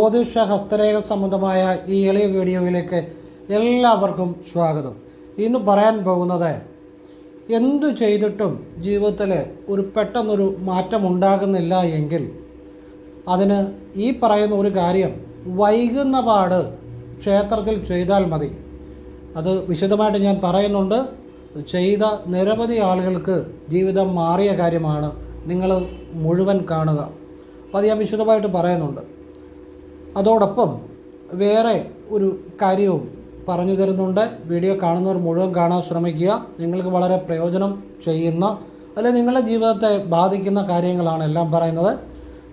ജ്യോതിഷ ഹസ്തരേഖ സംബന്ധമായ ഈ എളിയ വീഡിയോയിലേക്ക് എല്ലാവർക്കും സ്വാഗതം. ഇന്ന് പറയാൻ പോകുന്നത് എന്തു ചെയ്തിട്ടും ജീവിതത്തിൽ ഒരു പെട്ടെന്നൊരു മാറ്റം ഉണ്ടാകുന്നില്ല എങ്കിൽ അതിന് ഈ പറയുന്ന ഒരു കാര്യം വൈകുന്ന പാട് ക്ഷേത്രത്തിൽ ചെയ്താൽ മതി. അത് വിശദമായിട്ട് ഞാൻ പറയുന്നുണ്ട്. ചെയ്ത നിരവധി ആളുകൾക്ക് ജീവിതം മാറിയ കാര്യമാണ് നിങ്ങൾ മുഴുവൻ കാണുക. അപ്പോൾ അത് ഞാൻ വിശദമായിട്ട് പറയുന്നുണ്ട്. അതോടൊപ്പം വേറെ ഒരു കാര്യവും പറഞ്ഞു തരുന്നുണ്ട്. വീഡിയോ കാണുന്നവർ മുഴുവൻ കാണാൻ ശ്രമിക്കുക. നിങ്ങൾക്ക് വളരെ പ്രയോജനം ചെയ്യുന്ന അല്ലെ നിങ്ങളുടെ ജീവിതത്തെ ബാധിക്കുന്ന കാര്യങ്ങളാണ് എല്ലാം പറയുന്നത്.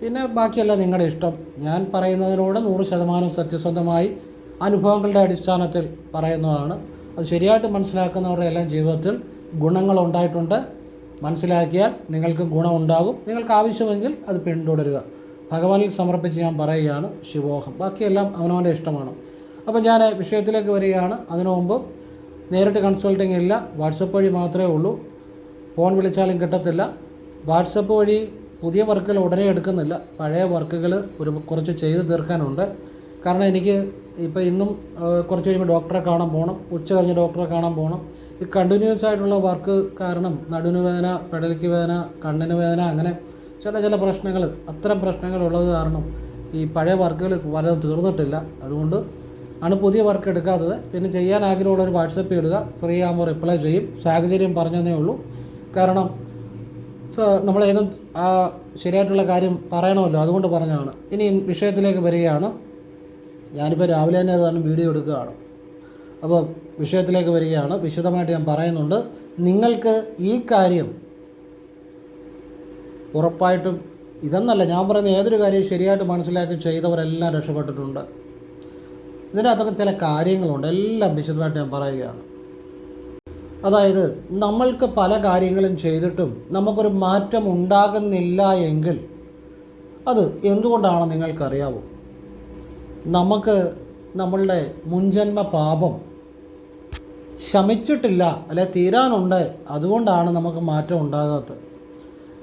പിന്നെ ബാക്കിയെല്ലാം നിങ്ങളുടെ ഇഷ്ടം. ഞാൻ പറയുന്നതിനോട് നൂറ് ശതമാനം സത്യസന്ധമായി അനുഭവങ്ങളുടെ അടിസ്ഥാനത്തിൽ പറയുന്നതാണ്. അത് ശരിയായിട്ട് മനസ്സിലാക്കുന്നവരുടെ എല്ലാം ജീവിതത്തിൽ ഗുണങ്ങൾ ഉണ്ടായിട്ടുണ്ട്. മനസ്സിലാക്കിയാൽ നിങ്ങൾക്ക് ഗുണമുണ്ടാകും നിങ്ങൾക്ക് ആവശ്യമെങ്കിൽ അത് പിന്തുടരുക. ഭഗവാനിൽ സമർപ്പിച്ച് ഞാൻ പറയുകയാണ് ശിവോഹം. ബാക്കിയെല്ലാം അവനവന്റെ ഇഷ്ടമാണ്. അപ്പോൾ ഞാൻ വിഷയത്തിലേക്ക് വരികയാണ്. അതിനു മുമ്പ് നേരിട്ട് കൺസൾട്ടിങ് ഇല്ല. വാട്സപ്പ് വഴി മാത്രമേ ഉള്ളൂ. ഫോൺ വിളിച്ചാലും കിട്ടത്തില്ല. വാട്സപ്പ് വഴി പുതിയ വർക്കുകൾ ഉടനെ എടുക്കുന്നില്ല. പഴയ വർക്കുകൾ ഒരു കുറച്ച് ചെയ്ത് തീർക്കാനുണ്ട്. കാരണം എനിക്ക് ഇപ്പോൾ ഇന്നും കുറച്ച് കഴിയുമ്പോൾ ഡോക്ടറെ കാണാൻ പോകണം ഉച്ച കഴിഞ്ഞ് ഡോക്ടറെ കാണാൻ പോകണം ഈ കണ്ടിന്യൂസ് ആയിട്ടുള്ള വർക്ക് കാരണം നടുവിന് വേദന പെടലിക്ക് വേദന കണ്ണിന് വേദന അങ്ങനെ ചില ചില പ്രശ്നങ്ങൾ അത്തരം പ്രശ്നങ്ങളുള്ളത് കാരണം ഈ പഴയ വർക്കുകൾ പലതും തീർന്നിട്ടില്ല. അതുകൊണ്ട് ആണ് പുതിയ വർക്ക് എടുക്കാത്തത്. പിന്നെ ചെയ്യാൻ ആഗ്രഹമുള്ളവർ വാട്സപ്പ് ഇടുക. ഫ്രീ ആകുമ്പോൾ റിപ്ലൈ ചെയ്യും. സാഹചര്യം പറഞ്ഞതേ ഉള്ളൂ. കാരണം നമ്മൾ ആ ശരിയായിട്ടുള്ള കാര്യം പറയണമല്ലോ. അതുകൊണ്ട് പറഞ്ഞതാണ്. ഇനി വിഷയത്തിലേക്ക് വരികയാണ്. ഞാനിപ്പോൾ രാവിലെ തന്നെ അതാണ് വീഡിയോ എടുക്കുകയാണ്. അപ്പോൾ വിഷയത്തിലേക്ക് വരികയാണ്. വിശദമായിട്ട് ഞാൻ പറയുന്നുണ്ട്. നിങ്ങൾക്ക് ഈ കാര്യം ഉറപ്പായിട്ടും ഇതെന്നല്ല ഞാൻ പറയുന്ന ഏതൊരു കാര്യം ശരിയായിട്ട് മനസ്സിലാക്കി ചെയ്തവരെല്ലാം രക്ഷപ്പെട്ടിട്ടുണ്ട്. ഇതിനകത്തൊക്കെ ചില കാര്യങ്ങളുണ്ട് എല്ലാം വിശദമായിട്ട് ഞാൻ പറയുകയാണ്. അതായത് നമ്മൾക്ക് പല കാര്യങ്ങളും ചെയ്തിട്ടും നമുക്കൊരു മാറ്റം ഉണ്ടാകുന്നില്ല എങ്കിൽ അത് എന്തുകൊണ്ടാണെന്ന് നിങ്ങൾക്കറിയാവോ? നമുക്ക് നമ്മളുടെ മുൻജന്മ പാപം ശമിച്ചിട്ടില്ല അല്ലെ തീരാനുണ്ട് അതുകൊണ്ടാണ് നമുക്ക് മാറ്റം ഉണ്ടാകാത്തത്.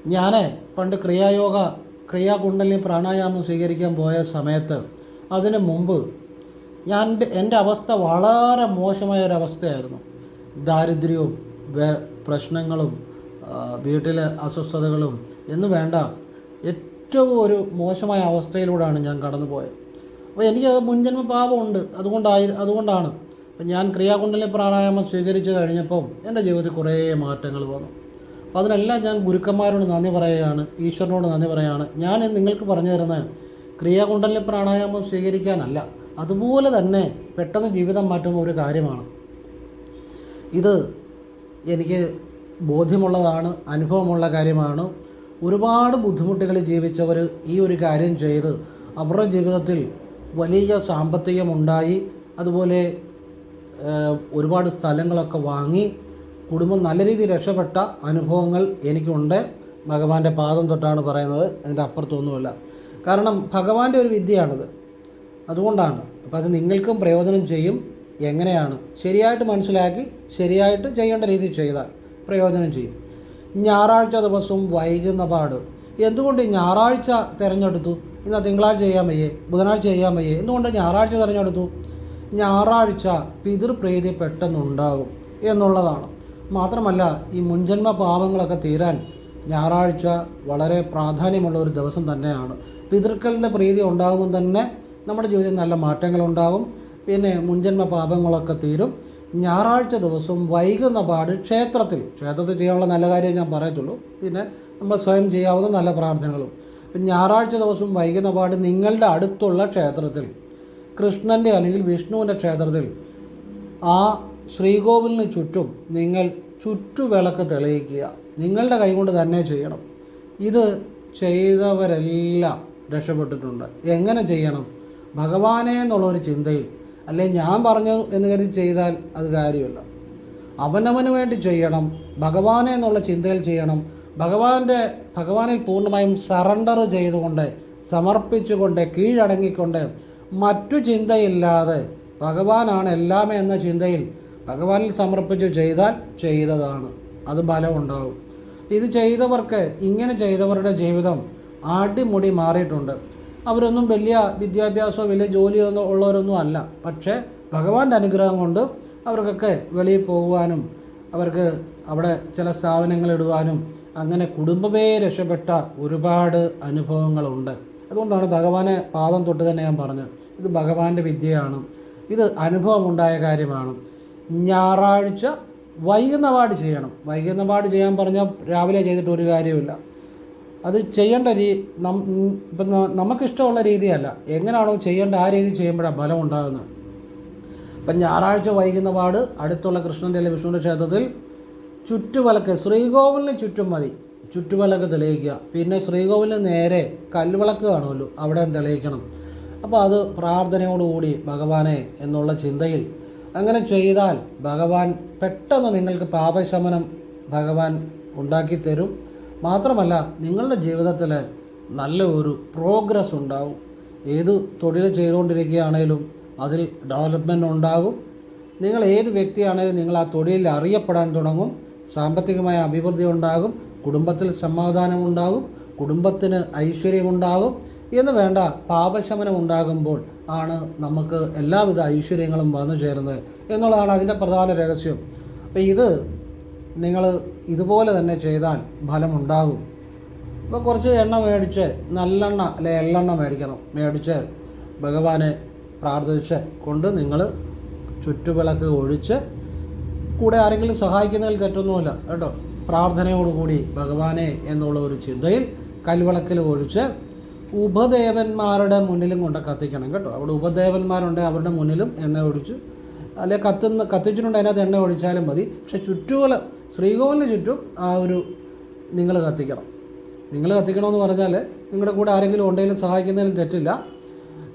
ഞാൻ പണ്ട് ക്രിയായോഗ ക്രിയാകുണ്ടലിനി പ്രാണായാമം സ്വീകരിക്കാൻ പോയ സമയത്ത് അതിന് മുമ്പ് ഞാൻ എന്റെ- അവസ്ഥ വളരെ മോശമായ ഒരു അവസ്ഥയായിരുന്നു ദാരിദ്ര്യവും പ്രശ്നങ്ങളും വീട്ടിലെ അസ്വസ്ഥതകളും എന്ന് വേണ്ട ഏറ്റവും ഒരു മോശമായ അവസ്ഥയിലൂടെയാണ് ഞാൻ കടന്നു പോയത് അപ്പോൾ എനിക്ക് മുൻജന്മ പാപമുണ്ട്. അതുകൊണ്ടായി അതുകൊണ്ടാണ്. അപ്പം ഞാൻ ക്രിയാകുണ്ടലിനി പ്രാണായാമം സ്വീകരിച്ചു കഴിഞ്ഞപ്പം എന്റെ ജീവിതത്തിൽ കുറേ മാറ്റങ്ങൾ വന്നു. അപ്പോൾ അതിനെല്ലാം ഞാൻ ഗുരുക്കന്മാരോട് നന്ദി പറയുകയാണ് ഈശ്വരനോട് നന്ദി പറയുകയാണ് ഞാൻ നിങ്ങൾക്ക് പറഞ്ഞു തരുന്നത് ക്രിയാകുണ്ടലിനി പ്രാണായാമം സ്വീകരിക്കാനല്ല അതുപോലെ തന്നെ പെട്ടെന്ന് ജീവിതം മാറ്റുന്ന ഒരു കാര്യമാണ്. ഇത് എനിക്ക് ബോധ്യമുള്ളതാണ് അനുഭവമുള്ള കാര്യമാണ്. ഒരുപാട് ബുദ്ധിമുട്ടുകൾ ജീവിച്ചവർ ഈ ഒരു കാര്യം ചെയ്ത് അവരുടെ ജീവിതത്തിൽ വലിയ സാമ്പത്തികമുണ്ടായി. അതുപോലെ ഒരുപാട് സ്ഥലങ്ങളൊക്കെ വാങ്ങി കുടുംബം നല്ല രീതിയിൽ രക്ഷപ്പെട്ട അനുഭവങ്ങൾ എനിക്കുണ്ട്. ഭഗവാന്റെ പാദം തൊട്ടാണ് പറയുന്നത്. അതിന്റെ അപ്പുറത്തൊന്നുമില്ല. കാരണം ഭഗവാന്റെ ഒരു വിദ്യയാണിത്. അതുകൊണ്ടാണ്. അപ്പോൾ അത് നിങ്ങൾക്കും പ്രയോജനം ചെയ്യും. എങ്ങനെയാണ്? ശരിയായിട്ട് മനസ്സിലാക്കി ശരിയായിട്ട് ചെയ്യേണ്ട രീതിയിൽ ചെയ്താൽ പ്രയോജനം ചെയ്യും. ഞായറാഴ്ച ദിവസവും വൈകുന്ന പാട്. എന്തുകൊണ്ട് ഞായറാഴ്ച തിരഞ്ഞെടുത്തു? ഇന്ന് തിങ്കളാഴ്ച ചെയ്യാൻ വയ്യേ? ബുധനാഴ്ച ചെയ്യാൻ വയ്യേ? എന്തുകൊണ്ട് ഞായറാഴ്ച തിരഞ്ഞെടുത്തു? ഞായറാഴ്ച പിതൃപ്രീതി പെട്ടെന്നുണ്ടാകും എന്നുള്ളതാണ്. മാത്രമല്ല ഈ മുൻജന്മ പാപങ്ങളൊക്കെ തീരാൻ ഞായറാഴ്ച വളരെ പ്രാധാന്യമുള്ള ഒരു ദിവസം തന്നെയാണ്. പിതൃക്കളുടെ പ്രീതി ഉണ്ടാകുമ്പോൾ തന്നെ നമ്മുടെ ജീവിതത്തിൽ നല്ല മാറ്റങ്ങളുണ്ടാകും. പിന്നെ മുൻജന്മ പാപങ്ങളൊക്കെ തീരും. ഞായറാഴ്ച ദിവസം വൈകുന്ന പാട് ക്ഷേത്രത്തിൽ. ക്ഷേത്രത്തിൽ ചെയ്യാനുള്ള നല്ല കാര്യം ഞാൻ പറയത്തുള്ളൂ. പിന്നെ നമ്മൾ സ്വയം ചെയ്യാവുന്ന നല്ല പ്രാർത്ഥനകളും. ഇപ്പം ഞായറാഴ്ച ദിവസം വൈകുന്ന പാട് നിങ്ങളുടെ അടുത്തുള്ള ക്ഷേത്രത്തിൽ കൃഷ്ണന്റെ അല്ലെങ്കിൽ വിഷ്ണുവിന്റെ ക്ഷേത്രത്തിൽ ആ ശ്രീകോവിലിന് ചുറ്റും നിങ്ങൾ ചുറ്റുവിളക്ക് തെളിയിക്കുക. നിങ്ങളുടെ കൈകൊണ്ട് തന്നെ ചെയ്യണം. ഇത് ചെയ്തവരെല്ലാം രക്ഷപ്പെട്ടിട്ടുണ്ട്. എങ്ങനെ ചെയ്യണം? ഭഗവാനെ എന്നുള്ളൊരു ചിന്തയിൽ. അല്ലെ ഞാൻ പറഞ്ഞു എന്ന് കരുതി ചെയ്താൽ അത് കാര്യമില്ല. അവനവന് വേണ്ടി ചെയ്യണം. ഭഗവാനെ എന്നുള്ള ചിന്തയിൽ ചെയ്യണം. ഭഗവാന്റെ ഭഗവാനിൽ പൂർണമായും സറണ്ടർ ചെയ്തുകൊണ്ട് സമർപ്പിച്ചുകൊണ്ട് കീഴടങ്ങിക്കൊണ്ട് മറ്റു ചിന്തയില്ലാതെ ഭഗവാനാണ് എല്ലാം എന്ന ചിന്തയിൽ ഭഗവാനിൽ സമർപ്പിച്ച് ചെയ്താൽ ചെയ്തതാണ്. അത് ഫലമുണ്ടാകും ഇത് ചെയ്തവർക്ക് ഇങ്ങനെ ചെയ്തവരുടെ ജീവിതം അടിമുടി മാറിയിട്ടുണ്ട്. അവരൊന്നും വലിയ വിദ്യാഭ്യാസമോ വലിയ ജോലിയോ ഉള്ളവരൊന്നും അല്ല. പക്ഷേ ഭഗവാന്റെ അനുഗ്രഹം കൊണ്ട് അവർക്കൊക്കെ വെളിയിൽ പോകുവാനും അവർക്ക് അവിടെ ചില സ്ഥാപനങ്ങൾ ഇടുവാനും അങ്ങനെ കുടുംബമേ രക്ഷപ്പെട്ട ഒരുപാട് അനുഭവങ്ങളുണ്ട്. അതുകൊണ്ടാണ് ഭഗവാനെ പാദം തൊട്ട് തന്നെ ഞാൻ പറഞ്ഞത്. ഇത് ഭഗവാന്റെ വിദ്യയാണ്. ഇത് അനുഭവമുണ്ടായ കാര്യമാണ്. ഞായറാഴ്ച വൈകുന്ന പാട് ചെയ്യണം. വൈകുന്ന പാട് ചെയ്യാൻ പറഞ്ഞാൽ രാവിലെ ചെയ്തിട്ട് ഒരു കാര്യമില്ല അത് ചെയ്യേണ്ട രീ നം ഇപ്പം നമുക്കിഷ്ടമുള്ള രീതിയല്ല. എങ്ങനെയാണോ ചെയ്യേണ്ട ആ രീതി ചെയ്യുമ്പോഴാണ് ബലം ഉണ്ടാകുന്നത്. ഇപ്പം ഞായറാഴ്ച വൈകുന്ന പാട് അടുത്തുള്ള കൃഷ്ണന്റെ അല്ലെങ്കിൽ വിഷ്ണുവിന്റെ ക്ഷേത്രത്തിൽ ചുറ്റുവിളക്ക് ശ്രീകോവിലിന് ചുറ്റും മതി. ചുറ്റുവിളക്ക് തെളിയിക്കുക. പിന്നെ ശ്രീകോവിലിന് നേരെ കൽവിളക്ക് കാണുമല്ലോ. അവിടെ തെളിയിക്കണം. അപ്പോൾ അത് പ്രാർത്ഥനയോടുകൂടി ഭഗവാനെ എന്നുള്ള ചിന്തയിൽ അങ്ങനെ ചെയ്താൽ ഭഗവാൻ പെട്ടെന്ന് നിങ്ങൾക്ക് പാപശമനം ഭഗവാൻ ഉണ്ടാക്കി തരും. മാത്രമല്ല നിങ്ങളുടെ ജീവിതത്തിൽ നല്ല ഒരു പ്രോഗ്രസ് ഉണ്ടാവും. ഏത് തൊഴിൽ ചെയ്തുകൊണ്ടിരിക്കുകയാണേലും അതിൽ ഡെവലപ്മെന്റ് ഉണ്ടാകും. നിങ്ങൾ ഏത് വ്യക്തിയാണേലും നിങ്ങൾ ആ തൊഴിലിൽ അറിയപ്പെടാൻ തുടങ്ങും. സാമ്പത്തികമായ അഭിവൃദ്ധി ഉണ്ടാകും. കുടുംബത്തിൽ സമാധാനം ഉണ്ടാകും. കുടുംബത്തിന് ഐശ്വര്യമുണ്ടാകും എന്ന് വേണ്ട പാപശമനം ഉണ്ടാകുമ്പോൾ ആണ് നമുക്ക് എല്ലാവിധ ഐശ്വര്യങ്ങളും വന്നു ചേരുന്നത് എന്നുള്ളതാണ് അതിന്റെ പ്രധാന രഹസ്യം. അപ്പം ഇത് നിങ്ങൾ ഇതുപോലെ തന്നെ ചെയ്താൽ ഫലമുണ്ടാകും. അപ്പോൾ കുറച്ച് എണ്ണ മേടിച്ച് നല്ലെണ്ണ അല്ലെ എള്ളെണ്ണ മേടിക്കണം. മേടിച്ച് ഭഗവാനെ പ്രാർത്ഥിച്ച് കൊണ്ട് നിങ്ങൾ ചുറ്റുവിളക്ക് ഒഴിച്ച് കൂടെ ആരെങ്കിലും സഹായിക്കുന്നതിൽ തെറ്റൊന്നുമില്ല കേട്ടോ. പ്രാർത്ഥനയോടുകൂടി ഭഗവാനെ എന്നുള്ള ഒരു ചിന്തയിൽ കൽവിളക്കിൽ ഒഴിച്ച് ഉപദേവന്മാരുടെ മുന്നിലും കൊണ്ട് കത്തിക്കണം കേട്ടോ. അവിടെ ഉപദേവന്മാരുണ്ട് അവരുടെ മുന്നിലും എണ്ണ ഒഴിച്ച് അല്ലെ കത്തുന്ന കത്തിച്ചിട്ടുണ്ട് അതിനകത്ത് എണ്ണ ഒഴിച്ചാലും മതി. പക്ഷെ ചുറ്റുകൾ ശ്രീകോവിലിന് ചുറ്റും ആ ഒരു നിങ്ങൾ കത്തിക്കണം. നിങ്ങൾ കത്തിക്കണമെന്ന് പറഞ്ഞാൽ നിങ്ങളുടെ കൂടെ ആരെങ്കിലും ഉണ്ടെങ്കിലും സഹായിക്കുന്നതിലും തെറ്റില്ല.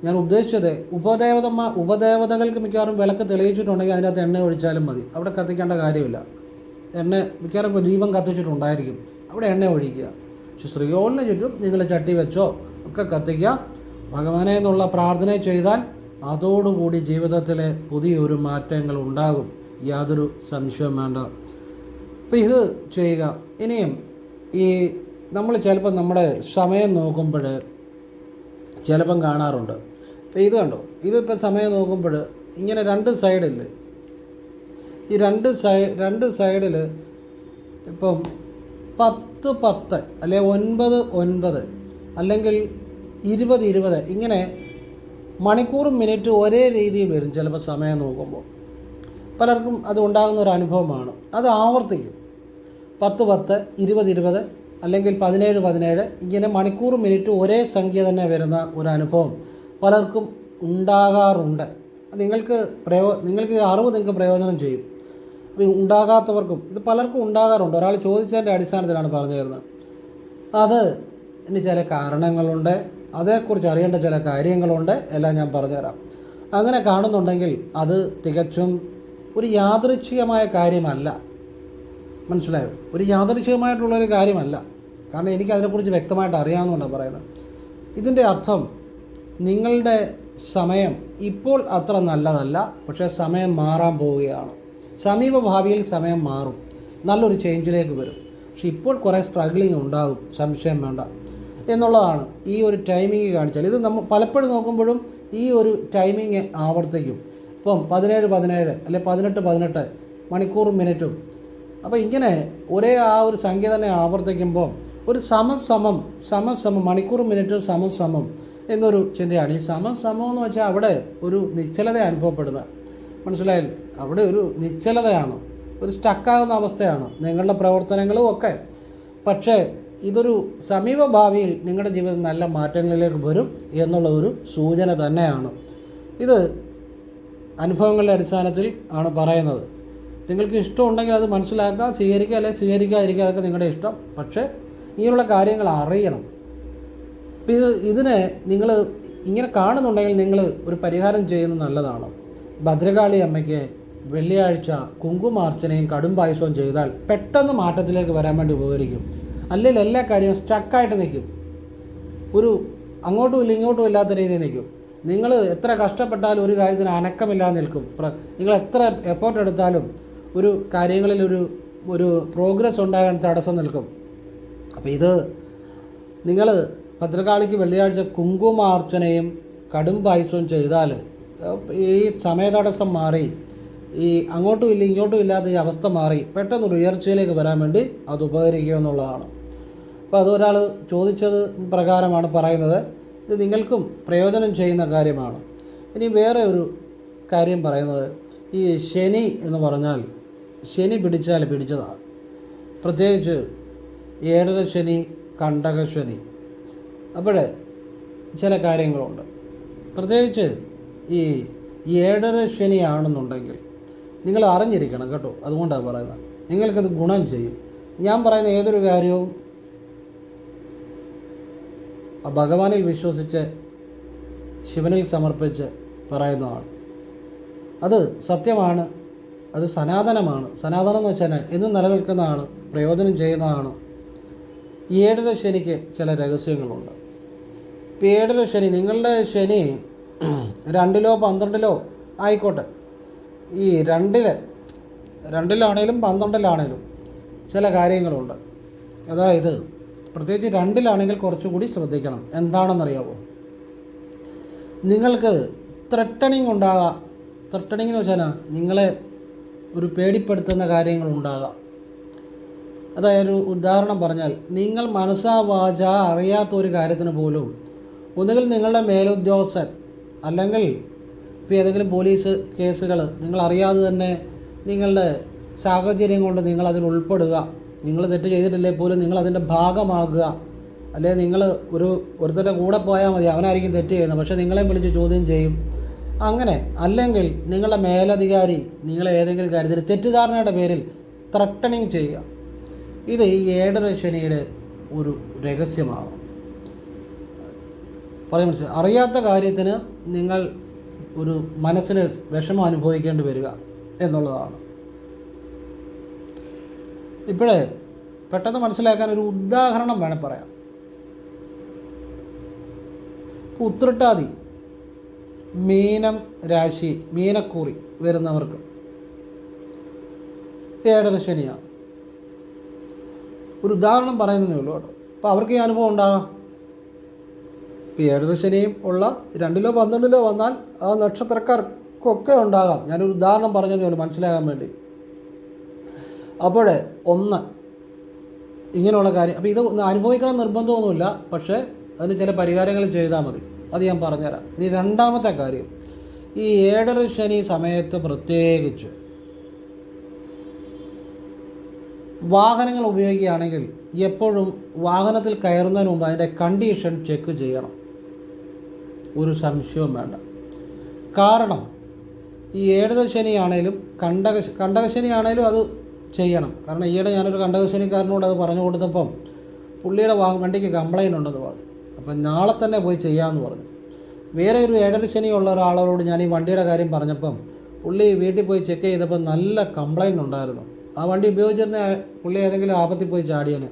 ഞാൻ ഉദ്ദേശിച്ചത് ഉപദേവതന്മാർ ഉപദേവതകൾക്ക് മിക്കവാറും വിളക്ക് തെളിയിച്ചിട്ടുണ്ടെങ്കിൽ അതിനകത്ത് എണ്ണ ഒഴിച്ചാലും മതി. അവിടെ കത്തിക്കേണ്ട കാര്യമില്ല. എണ്ണ മിക്കവാറും ദീപം കത്തിച്ചിട്ടുണ്ടായിരിക്കും. അവിടെ എണ്ണ ഒഴിക്കുക. പക്ഷെ ശ്രീകോവിലിന് ചുറ്റും നിങ്ങൾ ചട്ടി വെച്ചോ ഒക്കെ കത്തിക്കുക. ഭഗവാനെ എന്നുള്ള പ്രാർത്ഥന ചെയ്താൽ അതോടുകൂടി ജീവിതത്തിലെ പുതിയൊരു മാറ്റങ്ങൾ ഉണ്ടാകും. യാതൊരു സംശയവും വേണ്ട. അപ്പോൾ ഇത് ചെയ്യുക. ഇനിയും ഈ നമ്മൾ ചിലപ്പോൾ നമ്മുടെ സമയം നോക്കുമ്പോൾ ചിലപ്പം കാണാറുണ്ട്. ഇപ്പോൾ ഇത് കണ്ടോ? ഇതിപ്പോൾ സമയം നോക്കുമ്പോൾ ഇങ്ങനെ രണ്ട് സൈഡിൽ ഈ രണ്ട് സൈ രണ്ട് സൈഡിൽ ഇപ്പം പത്ത് പത്ത് അല്ലെ ഒൻപത് ഒൻപത് അല്ലെങ്കിൽ ഇരുപത് ഇരുപത് ഇങ്ങനെ മണിക്കൂറും മിനിറ്റും ഒരേ രീതിയിൽ വരും ചിലപ്പോൾ സമയം നോക്കുമ്പോൾ. പലർക്കും അത് ഉണ്ടാകുന്ന ഒരു അനുഭവമാണ്. അത് ആവർത്തിക്കും. പത്ത് പത്ത് ഇരുപത് ഇരുപത് അല്ലെങ്കിൽ പതിനേഴ് പതിനേഴ് ഇങ്ങനെ മണിക്കൂറും മിനിറ്റും ഒരേ സംഖ്യ തന്നെ വരുന്ന ഒരു അനുഭവം പലർക്കും ഉണ്ടാകാറുണ്ട്. നിങ്ങൾക്ക് പ്രയോ നിങ്ങൾക്ക് അറിവ് നിങ്ങൾക്ക് പ്രയോജനം ചെയ്യും. ഉണ്ടാകാത്തവർക്കും ഇത് പലർക്കും ഉണ്ടാകാറുണ്ട്. ഒരാൾ ചോദിച്ചതിന്റെ അടിസ്ഥാനത്തിലാണ് പറഞ്ഞു തരുന്നത്. അത് ഇനി ചില കാരണങ്ങളുണ്ട്. അതേക്കുറിച്ച് അറിയേണ്ട ചില കാര്യങ്ങളുണ്ട്. എല്ലാം ഞാൻ പറഞ്ഞുതരാം. അങ്ങനെ കാണുന്നുണ്ടെങ്കിൽ അത് തികച്ചും ഒരു യാദൃച്ഛികമായ കാര്യമല്ല. മനസ്സിലായോ? ഒരു യാദൃച്ഛികമായിട്ടുള്ളൊരു കാര്യമല്ല. കാരണം എനിക്ക് അതിനെക്കുറിച്ച് വ്യക്തമായിട്ട് അറിയാമെന്നുണ്ടാണ് പറയുന്നത്. ഇതിന്റെ അർത്ഥം നിങ്ങളുടെ സമയം ഇപ്പോൾ അത്ര നല്ലതല്ല പക്ഷേ സമയം മാറാൻ പോവുകയാണ്. സമീപഭാവിയിൽ സമയം മാറും. നല്ലൊരു ചേഞ്ചിലേക്ക് വരും. പക്ഷെ ഇപ്പോൾ കുറേ സ്ട്രഗ്ലിംഗ് ഉണ്ടാകും. സംശയം വേണ്ട. എന്നുള്ളതാണ് ഈ ഒരു ടൈമിങ് കാണിച്ചാൽ. ഇത് നമ്മൾ പലപ്പോഴും നോക്കുമ്പോഴും ഈ ഒരു ടൈമിങ് ആവർത്തിക്കും. ഇപ്പം പതിനേഴ് പതിനേഴ് അല്ലെ പതിനെട്ട് പതിനെട്ട് മണിക്കൂറും മിനിറ്റും. അപ്പോൾ ഇങ്ങനെ ഒരേ ആ ഒരു സംഖ്യ തന്നെ ആവർത്തിക്കുമ്പോൾ ഒരു സമസമം സമസമം മണിക്കൂറും മിനിറ്റും സമസമം എന്നൊരു ചിന്തയാണ്. ഈ സമസമം എന്ന് വെച്ചാൽ അവിടെ ഒരു നിശ്ചലത അനുഭവപ്പെടുന്നത് മനസ്സിലായില്ല അവിടെ ഒരു നിശ്ചലതയാണ് ഒരു സ്റ്റക്കാകുന്ന അവസ്ഥയാണ് നിങ്ങളുടെ പ്രവർത്തനങ്ങളും ഒക്കെ. പക്ഷേ ഇതൊരു സമീപ ഭാവിയിൽ നിങ്ങളുടെ ജീവിതം നല്ല മാറ്റങ്ങളിലേക്ക് വരും എന്നുള്ള ഒരു സൂചന തന്നെയാണ്. ഇത് അനുഭവങ്ങളുടെ അടിസ്ഥാനത്തിൽ ആണ് പറയുന്നത്. നിങ്ങൾക്ക് ഇഷ്ടമുണ്ടെങ്കിൽ അത് മനസ്സിലാക്കുക സ്വീകരിക്കുക അല്ലെങ്കിൽ സ്വീകരിക്കാതിരിക്കുക അതൊക്കെ നിങ്ങളുടെ ഇഷ്ടം. പക്ഷേ ഇങ്ങനെയുള്ള കാര്യങ്ങൾ അറിയണം. അപ്പോൾ ഇത് ഇതിനെ നിങ്ങൾ ഇങ്ങനെ കാണുന്നുണ്ടെങ്കിൽ നിങ്ങൾ ഒരു പരിഹാരം ചെയ്യുന്നത് നല്ലതാണ്. ഭദ്രകാളി അമ്മയ്ക്ക് വെള്ളിയാഴ്ച കുങ്കുമാർച്ചനയും കടും പായസവും ചെയ്താൽ പെട്ടെന്ന് മാറ്റത്തിലേക്ക് വരാൻ വേണ്ടി ഉപകരിക്കും. അല്ലെങ്കിൽ എല്ലാ കാര്യവും സ്റ്റക്കായിട്ട് നിൽക്കും. ഒരു അങ്ങോട്ടും ഇല്ല ഇങ്ങോട്ടും ഇല്ലാത്ത രീതിയിൽ നിൽക്കും. നിങ്ങൾ എത്ര കഷ്ടപ്പെട്ടാലും ഒരു കാര്യത്തിന് അനക്കമില്ലാതെ നിൽക്കും. നിങ്ങൾ എത്ര എഫേർട്ട് എടുത്താലും ഒരു കാര്യങ്ങളിൽ ഒരു ഒരു പ്രോഗ്രസ് ഉണ്ടാകാൻ തടസ്സം നിൽക്കും. അപ്പോൾ ഇത് നിങ്ങൾ ഭദ്രകാളിക്ക് വെള്ളിയാഴ്ച കുങ്കുമാർച്ചനയും കടും പായസവും ചെയ്താൽ ഈ സമയതടസ്സം മാറി ഈ അങ്ങോട്ടും ഇല്ല ഇങ്ങോട്ടും ഇല്ലാത്ത ഈ അവസ്ഥ മാറി പെട്ടെന്നൊരു ഉയർച്ചയിലേക്ക് വരാൻ വേണ്ടി അത് ഉപകരിക്കും അപ്പോൾ ഒരാൾ ചോദിച്ചത് പ്രകാരമാണ് പറയുന്നത്. ഇത് നിങ്ങൾക്കും പ്രയോജനം ചെയ്യുന്ന കാര്യമാണ്. ഇനി വേറെ ഒരു കാര്യം പറയുന്നത്. ഈ ശനി എന്ന് പറഞ്ഞാൽ ശനി പിടിച്ചാൽ പിടിച്ചതാണ് പ്രത്യേകിച്ച് ഏഴര ശനി കണ്ടക ശനി അപ്പോൾ ചില കാര്യങ്ങളുണ്ട്. പ്രത്യേകിച്ച് ഈ ഏഴര ശനിയാണെന്നുണ്ടെങ്കിൽ നിങ്ങൾ അറിഞ്ഞിരിക്കണം കേട്ടോ. അതുകൊണ്ടാണ് പറയുന്നത്. നിങ്ങൾക്കത് ഗുണം ചെയ്യും. ഞാൻ പറയുന്ന ഏതൊരു കാര്യവും ഭഗവാനിൽ വിശ്വസിച്ച് ശിവനിൽ സമർപ്പിച്ച് പറയുന്നതാണ്. അത് സത്യമാണ് അത് സനാതനമാണ്. സനാതനം എന്ന് വെച്ചാൽ എന്നും നിലനിൽക്കുന്നതാണ് പ്രയോജനം ചെയ്യുന്നതാണ്. ഏഴര ശനിക്ക് ചില രഹസ്യങ്ങളുണ്ട്. ഇപ്പം ഏഴര ശനി നിങ്ങളുടെ ശനി രണ്ടിലോ പന്ത്രണ്ടിലോ ആയിക്കോട്ടെ. ഈ രണ്ടിൽ രണ്ടിലാണേലും പന്ത്രണ്ടിലാണേലും ചില കാര്യങ്ങളുണ്ട്. അതായത് പ്രത്യേകിച്ച് രണ്ടിലാണെങ്കിൽ കുറച്ചുകൂടി ശ്രദ്ധിക്കണം. എന്താണെന്നറിയാമോ നിങ്ങൾക്ക് ത്രട്ടണിങ് ഉണ്ടാകാം. ത്രട്ടണിങ് എന്ന് വെച്ചാൽ നിങ്ങളെ ഒരു പേടിപ്പെടുത്തുന്ന കാര്യങ്ങൾ ഉണ്ടാകാം. അതായത് ഉദാഹരണം പറഞ്ഞാൽ നിങ്ങൾ മനസ്സാ വാച അറിയാത്ത ഒരു കാര്യത്തിന് പോലും ഒന്നുകിൽ നിങ്ങളുടെ മേലുദ്യോഗസ്ഥൻ അല്ലെങ്കിൽ ഇപ്പോൾ ഏതെങ്കിലും പോലീസ് കേസുകൾ നിങ്ങൾ അറിയാതെ തന്നെ നിങ്ങളുടെ സാഹചര്യം കൊണ്ട് നിങ്ങൾ അതിൽ ഉൾപ്പെടുക. നിങ്ങൾ തെറ്റ് ചെയ്തിട്ടില്ലേ പോലും നിങ്ങൾ അതിന്റെ ഭാഗമാകുക. അല്ലെ നിങ്ങൾ ഒരു ഒരുത്തന്റെ കൂടെ പോയാൽ മതി അവനായിരിക്കും തെറ്റ് ചെയ്യുന്നത്. പക്ഷേ നിങ്ങളെ വിളിച്ച് ചോദ്യം ചെയ്യും. അങ്ങനെ അല്ലെങ്കിൽ നിങ്ങളുടെ മേലധികാരി നിങ്ങളെ ഏതെങ്കിലും കാര്യത്തിൽ തെറ്റിദ്ധാരണയുടെ പേരിൽ ത്രട്ടണിങ് ചെയ്യുക. ഇത് ഈ ഏഴര ശനിയുടെ ഒരു രഹസ്യമാകും പറയാൻ മനസ്സിലായി അറിയാത്ത കാര്യത്തിന് നിങ്ങൾ ഒരു മനസ്സിന് വിഷമം അനുഭവിക്കേണ്ടി വരിക എന്നുള്ളതാണ്. ഇപ്പോഴേ പെട്ടെന്ന് മനസ്സിലാക്കാൻ ഒരു ഉദാഹരണം വേണേൽ പറയാം. ഇപ്പോൾ ഉത്രട്ടാതി മീനം രാശി മീനക്കൂറി വരുന്നവർക്ക്. ഏഴര ശനിയാണ്. ഒരു ഉദാഹരണം പറയുന്നതേ ഉള്ളൂ കേട്ടോ. അപ്പോൾ അവർക്ക് ഈ അനുഭവം ഉണ്ടാകാം ഇപ്പോൾ ഏഴര ശനിയും ഉള്ള രണ്ടിലോ പന്ത്രണ്ടിലോ വന്നാൽ ആ നക്ഷത്രക്കാർക്കൊക്കെ ഉണ്ടാകാം. ഞാനൊരു ഉദാഹരണം പറഞ്ഞതേ ഉള്ളൂ മനസ്സിലാകാൻ വേണ്ടി. അപ്പോഴേ ഒന്ന്. ഇങ്ങനെയുള്ള കാര്യം. അപ്പോൾ ഇത് അനുഭവിക്കണം നിർബന്ധമൊന്നുമില്ല. പക്ഷേ അതിന് ചില പരിഹാരങ്ങൾ ചെയ്താൽ മതി. അത് ഞാൻ പറഞ്ഞുതരാം. ഇനി രണ്ടാമത്തെ കാര്യം. ഈ ഏഴര ശനി സമയത്ത് പ്രത്യേകിച്ച് വാഹനങ്ങൾ ഉപയോഗിക്കുകയാണെങ്കിൽ എപ്പോഴും വാഹനത്തിൽ കയറുന്നതിന് മുമ്പ് അതിന്റെ കണ്ടീഷൻ ചെക്ക് ചെയ്യണം. ഒരു സംശയവും വേണ്ട. കാരണം ഈ ഏഴര ശനിയാണേലും കണ്ടക കണ്ടകശനിയാണേലും അത് ചെയ്യണം. കാരണം ഈയിടെ ഞാനൊരു കണ്ടകശനിക്കാരനോട് അത് പറഞ്ഞു കൊടുത്തപ്പം പുള്ളിയുടെ വാ വണ്ടിക്ക് കംപ്ലൈന്റ് ഉണ്ടെന്ന് പറഞ്ഞു. അപ്പം നാളെ തന്നെ പോയി ചെയ്യാമെന്ന് പറഞ്ഞു. വേറെ ഒരു ഏഴര ശനിയുള്ള ഒരാളോട് ഞാൻ ഈ വണ്ടിയുടെ കാര്യം പറഞ്ഞപ്പം പുള്ളി വീട്ടിൽ പോയി ചെക്ക് ചെയ്തപ്പോൾ നല്ല കംപ്ലൈന്റ് ഉണ്ടായിരുന്നു. ആ വണ്ടി ഉപയോഗിച്ചിരുന്ന പുള്ളി ഏതെങ്കിലും ആപത്തിൽ പോയി ചാടിയന്.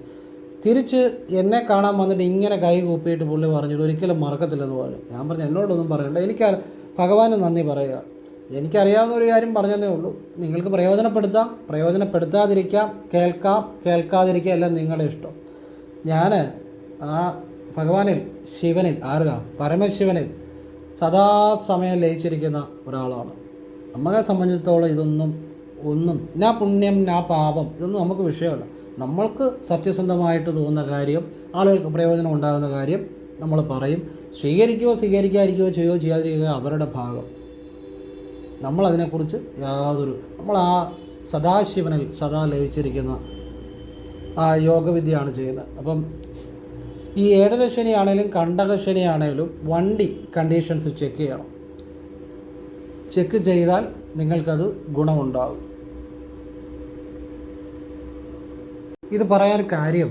തിരിച്ച് എന്നെ കാണാൻ വന്നിട്ട് ഇങ്ങനെ കൈ കൂപ്പിയിട്ട് പുള്ളി പറഞ്ഞിട്ട് ഒരിക്കലും മറക്കത്തില്ലെന്ന് പറഞ്ഞു. ഞാൻ പറഞ്ഞു എന്നോടൊന്നും പറയണ്ട. എനിക്ക് ഭഗവാന് നന്ദി പറയുക. എനിക്കറിയാവുന്ന ഒരു കാര്യം പറഞ്ഞതേ ഉള്ളൂ. നിങ്ങൾക്ക് പ്രയോജനപ്പെടുത്താം പ്രയോജനപ്പെടുത്താതിരിക്കാം കേൾക്കാം കേൾക്കാതിരിക്കാം എല്ലാം നിങ്ങളുടെ ഇഷ്ടം. ഞാൻ ആ ഭഗവാനിൽ ശിവനിൽ ആരുക പരമശിവനിൽ സദാസമയം ലയിച്ചിരിക്കുന്ന ഒരാളാണ്. നമ്മളെ സംബന്ധിച്ചിടത്തോളം ഇതൊന്നും ഒന്നും നാ പുണ്യം നാ പാപം ഇതൊന്നും നമുക്ക് വിഷയമല്ല. നമ്മൾക്ക് സത്യസന്ധമായിട്ട് തോന്നുന്ന കാര്യം ആളുകൾക്ക് പ്രയോജനം ഉണ്ടാകുന്ന കാര്യം നമ്മൾ പറയും. സ്വീകരിക്കുകയോ സ്വീകരിക്കാതിരിക്കുകയോ ചെയ്യുകയോ ചെയ്യാതിരിക്കുകയോ അവരുടെ ഭാഗം. നമ്മളതിനെക്കുറിച്ച് യാതൊരു നമ്മൾ ആ സദാശിവനിൽ സദാ ലയിച്ചിരിക്കുന്ന ആ യോഗവിദ്യയാണ് ചെയ്യുന്നത്. അപ്പം ഈ ഏഴര ശനിയാണേലും കണ്ടക ശനിയാണേലും വണ്ടി കണ്ടീഷൻസ് ചെക്ക് ചെയ്യണം. ചെക്ക് ചെയ്താൽ നിങ്ങൾക്കത് ഗുണമുണ്ടാകും ഇത് പറയാൻ കാര്യം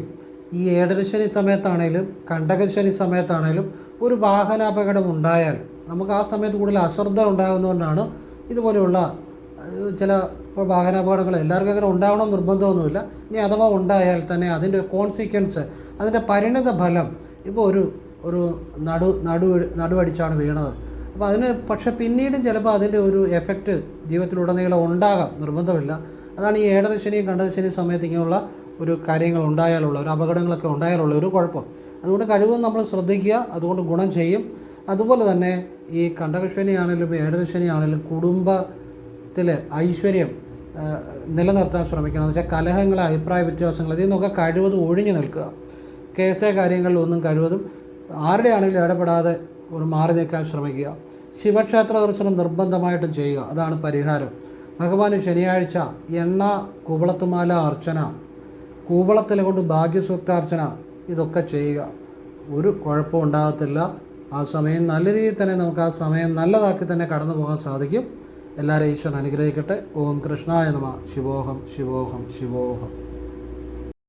ഈ ഏഴരശനി സമയത്താണേലും കണ്ടകശനി സമയത്താണേലും ഒരു വാഹനാപകടം ഉണ്ടായാൽ നമുക്ക് ആ സമയത്ത് കൂടുതൽ അശ്രദ്ധ ഉണ്ടാകുന്നതുകൊണ്ടാണ് ഇതുപോലെയുള്ള ചില ഇപ്പോൾ വാഹനാപകടങ്ങൾ എല്ലാവർക്കും അങ്ങനെ ഉണ്ടാവണം നിർബന്ധമൊന്നുമില്ല. ഇനി അഥവാ ഉണ്ടായാൽ തന്നെ അതിന്റെ കോൺസിക്വൻസ് അതിന്റെ പരിണിത ഫലം ഇപ്പോൾ ഒരു ഒരു നടു നടു നടുവടിച്ചാണ് വീണത്. അപ്പോൾ അതിന് പക്ഷേ പിന്നീടും ചിലപ്പോൾ അതിന്റെ ഒരു എഫക്റ്റ് ജീവിതത്തിലുടനീളം ഉണ്ടാകാം നിർബന്ധമില്ല. അതാണ് ഈ ഏഴര ശനിയും കണ്ടക ശനി ഒരു കാര്യങ്ങൾ ഉണ്ടായാലുള്ള ഒരു അപകടങ്ങളൊക്കെ ഉണ്ടായാലുള്ള ഒരു കുഴപ്പം. അതുകൊണ്ട് കഴിവും നമ്മൾ ശ്രദ്ധിക്കുക അതുകൊണ്ട് ഗുണം ചെയ്യും. അതുപോലെ തന്നെ ഈ കണ്ടകശനിയാണെങ്കിലും ആണെങ്കിലും കുടുംബത്തിൽ ഐശ്വര്യം നിലനിർത്താൻ ശ്രമിക്കണം. എന്ന് വെച്ചാൽ കലഹങ്ങൾ അഭിപ്രായ വ്യത്യാസങ്ങൾ ഇതിൽ നിന്നൊക്കെ കഴിവതും ഒഴിഞ്ഞു നിൽക്കുക. കേസേ കാര്യങ്ങളിലൊന്നും കഴിവതും ആരുടെ ആണെങ്കിലും ഇടപെടാതെ ഒരു മാറി നിൽക്കാൻ ശ്രമിക്കുക. ശിവക്ഷേത്ര ദർശനം നിർബന്ധമായിട്ടും ചെയ്യുക. അതാണ് പരിഹാരം. ഭഗവാന് ശനിയാഴ്ച എണ്ണ കുവളത്തുമാല അർച്ചന കൂവളത്തിലെ കൊണ്ട് ഭാഗ്യസൂക്താർച്ചന ഇതൊക്കെ ചെയ്യുക. ഒരു കുഴപ്പവും ഉണ്ടാകത്തില്ല. ആ സമയം നല്ല രീതിയിൽ തന്നെ നമുക്ക് ആ സമയം നല്ലതാക്കി തന്നെ കടന്നു പോകാൻ സാധിക്കും. എല്ലാവരും ഈശ്വരൻ അനുഗ്രഹിക്കട്ടെ. ഓം കൃഷ്ണായ നമ. ശിവോഹം ശിവോഹം ശിവോഹം.